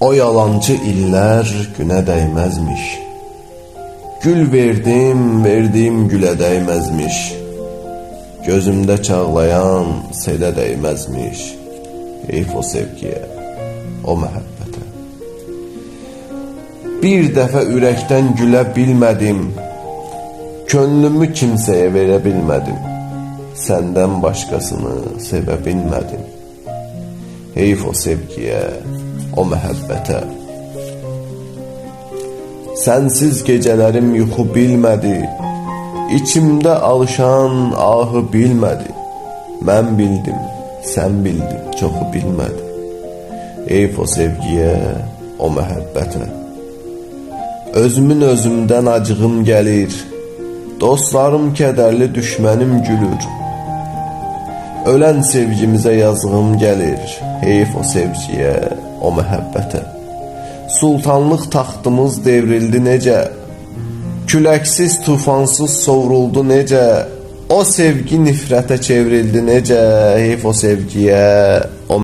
O yalancı iller güne değmezmiş. Gül verdim, verdim güle değmezmiş. Gözümde çağlayan sele değmezmiş. Heyf o sevgiye, o məhəbbətə. Bir dəfə ürəkdən gülə bilmədim. Könlümü kimsəyə verə bilmədim. Səndən başqasını sevə. Heyf o sevgiyə, o məhəbbətə. Sənsiz gecələrim yuxu bilmədi. İçimdə alışan ahı bilmədi. Mən bildim, sən bildin, çoxu bilmədi. Heyf o sevgiyə, o məhəbbətə. Özümün özümdən acığım gəlir. Dostlarım kədərli, düşmənim gülür. Ölən sevgimizə yazığım gəlir. Heyf o sevgiyə, o məhəbbətə. Sultanlıq taxtımız devrildi necə? Küləksiz, tufansız sovruldu necə? O sevgi nifrətə çevrildi necə? Heyf o sevgiyə, o